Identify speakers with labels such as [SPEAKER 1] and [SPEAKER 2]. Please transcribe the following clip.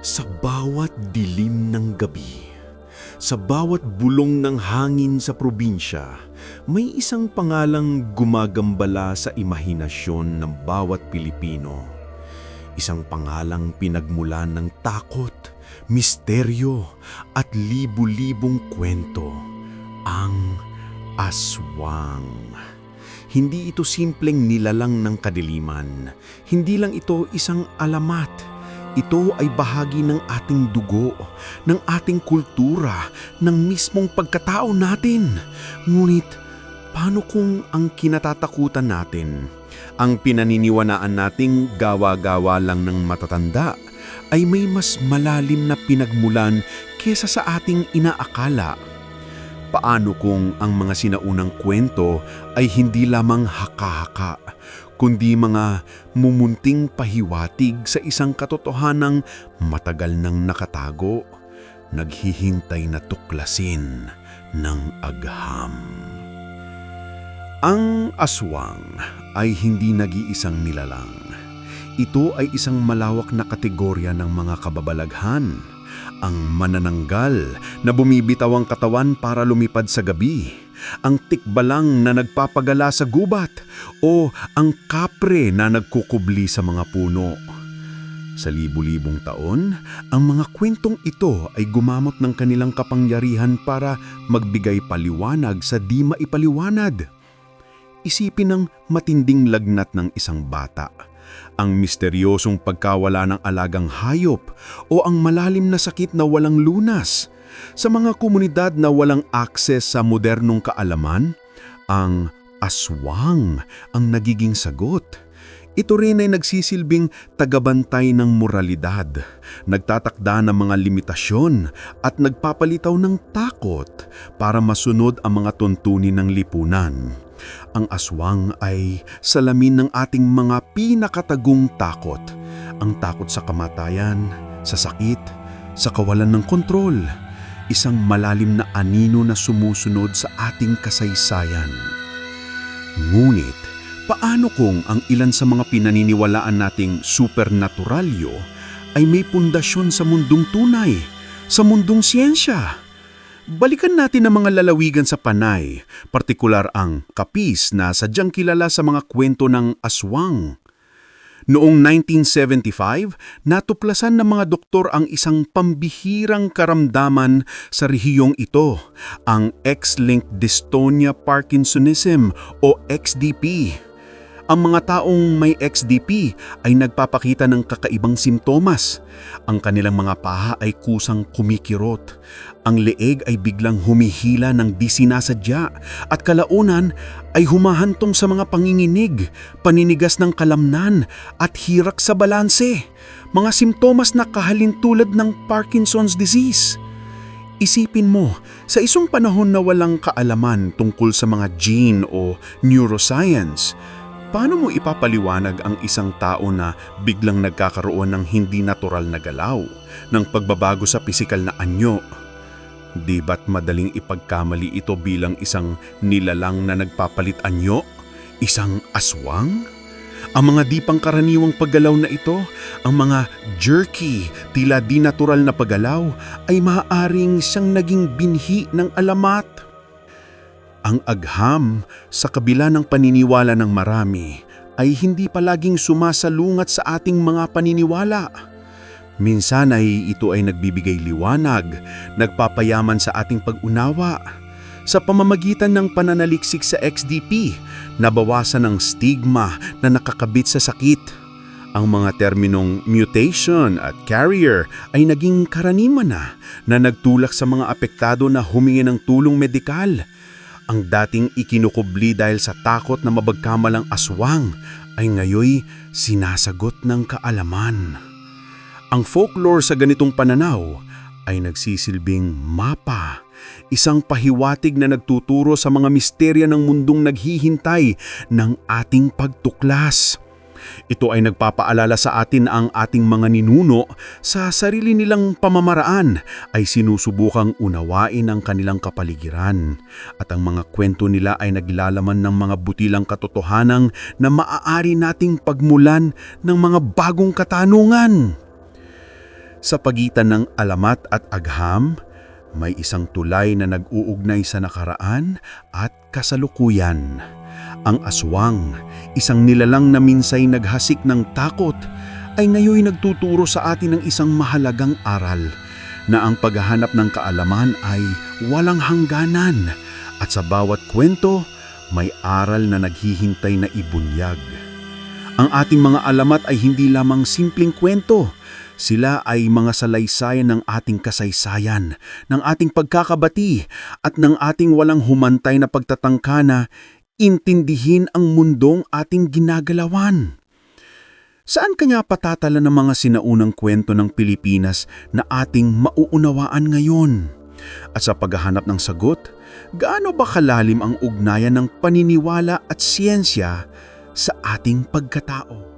[SPEAKER 1] Sa bawat dilim ng gabi, sa bawat bulong ng hangin sa probinsya, may isang pangalang gumagambala sa imahinasyon ng bawat Pilipino. Isang pangalang pinagmulan ng takot, misteryo at libu-libong kwento. Ang aswang. Hindi ito simpleng nilalang ng kadiliman. Hindi lang ito isang alamat. Ito ay bahagi ng ating dugo, ng ating kultura, ng mismong pagkatao natin. Ngunit, paano kung ang kinatatakutan natin, ang pinaniniwanaan nating gawa-gawa lang ng matatanda, ay may mas malalim na pinagmulan kesa sa ating inaakala? Paano kung ang mga sinaunang kwento ay hindi lamang haka-haka, kundi mga mumunting pahiwatig sa isang katotohanang matagal nang nakatago, naghihintay na tuklasin ng agham. Ang aswang ay hindi nag-iisang nilalang. Ito ay isang malawak na kategorya ng mga kababalaghan. Ang manananggal na bumibitaw ang katawan para lumipad sa gabi. Ang tikbalang na nagpapagala sa gubat o ang kapre na nagkukubli sa mga puno. Sa libu-libong taon, ang mga kwentong ito ay gumamot ng kanilang kapangyarihan para magbigay paliwanag sa di maipaliwanad. Isipin ng matinding lagnat ng isang bata, ang misteryosong pagkawala ng alagang hayop o ang malalim na sakit na walang lunas. Sa mga komunidad na walang akses sa modernong kaalaman, ang aswang ang nagiging sagot. Ito rin ay nagsisilbing tagabantay ng moralidad, nagtatakda ng mga limitasyon at nagpapalitaw ng takot para masunod ang mga tuntunin ng lipunan. Ang aswang ay salamin ng ating mga pinakatagong takot. Ang takot sa kamatayan, sa sakit, sa kawalan ng kontrol. Isang malalim na anino na sumusunod sa ating kasaysayan. Ngunit, paano kung ang ilan sa mga pinaniniwalaan nating supernaturalyo ay may pundasyon sa mundong tunay, sa mundong siyensya? Balikan natin ang mga lalawigan sa Panay, partikular ang kapis na sadyang kilala sa mga kwento ng aswang. Noong 1975, natuklasan ng mga doktor ang isang pambihirang karamdaman sa rehiyong ito, ang X-linked dystonia Parkinsonism o XDP. Ang mga taong may XDP ay nagpapakita ng kakaibang simptomas. Ang kanilang mga paha ay kusang kumikirot. Ang leeg ay biglang humihila ng di sinasadya at kalaunan ay humahantong sa mga panginginig, paninigas ng kalamnan at hirak sa balanse. Mga simptomas na kahalintulad ng Parkinson's disease. Isipin mo, sa isang panahon na walang kaalaman tungkol sa mga gene o neuroscience, paano mo ipapaliwanag ang isang tao na biglang nagkakaroon ng hindi natural na galaw, ng pagbabago sa pisikal na anyo? Di ba't madaling ipagkamali ito bilang isang nilalang na nagpapalit anyo? Isang aswang? Ang mga di pangkaraniwang paggalaw na ito, ang mga jerky, tila di natural na paggalaw, ay maaaring siyang naging binhi ng alamat. Ang agham, sa kabila ng paniniwala ng marami, ay hindi palaging sumasalungat sa ating mga paniniwala. Minsan ay ito ay nagbibigay liwanag, nagpapayaman sa ating pag-unawa. Sa pamamagitan ng pananaliksik sa XDP, nabawasan ang stigma na nakakabit sa sakit. Ang mga terminong mutation at carrier ay naging karaniwan na na nagtulak sa mga apektado na humingi ng tulong medikal. Ang dating ikinukubli dahil sa takot na mabagkamalang aswang ay ngayoy sinasagot ng kaalaman. Ang folklore sa ganitong pananaw ay nagsisilbing mapa, isang pahiwatig na nagtuturo sa mga misterya ng mundong naghihintay ng ating pagtuklas. Ito ay nagpapaalala sa atin ang ating mga ninuno sa sarili nilang pamamaraan ay sinusubukang unawain ang kanilang kapaligiran at ang mga kwento nila ay naglalaman ng mga butilang katotohanang na maaari nating pagmulan ng mga bagong katanungan. Sa pagitan ng alamat at agham, may isang tulay na nag-uugnay sa nakaraan at kasalukuyan. Ang aswang, isang nilalang na minsay naghasik ng takot, ay ngayon nagtuturo sa atin ng isang mahalagang aral na ang paghahanap ng kaalaman ay walang hangganan at sa bawat kwento may aral na naghihintay na ibunyag. Ang ating mga alamat ay hindi lamang simpleng kwento. Sila ay mga salaysay ng ating kasaysayan, ng ating pagkakabati at ng ating walang humantay na pagtatangka na intindihin ang mundong ating ginagalawan. Saan kanya patatala ng mga sinaunang kwento ng Pilipinas na ating mauunawaan ngayon? At sa paghahanap ng sagot, gaano ba kalalim ang ugnayan ng paniniwala at siyensya sa ating pagkatao?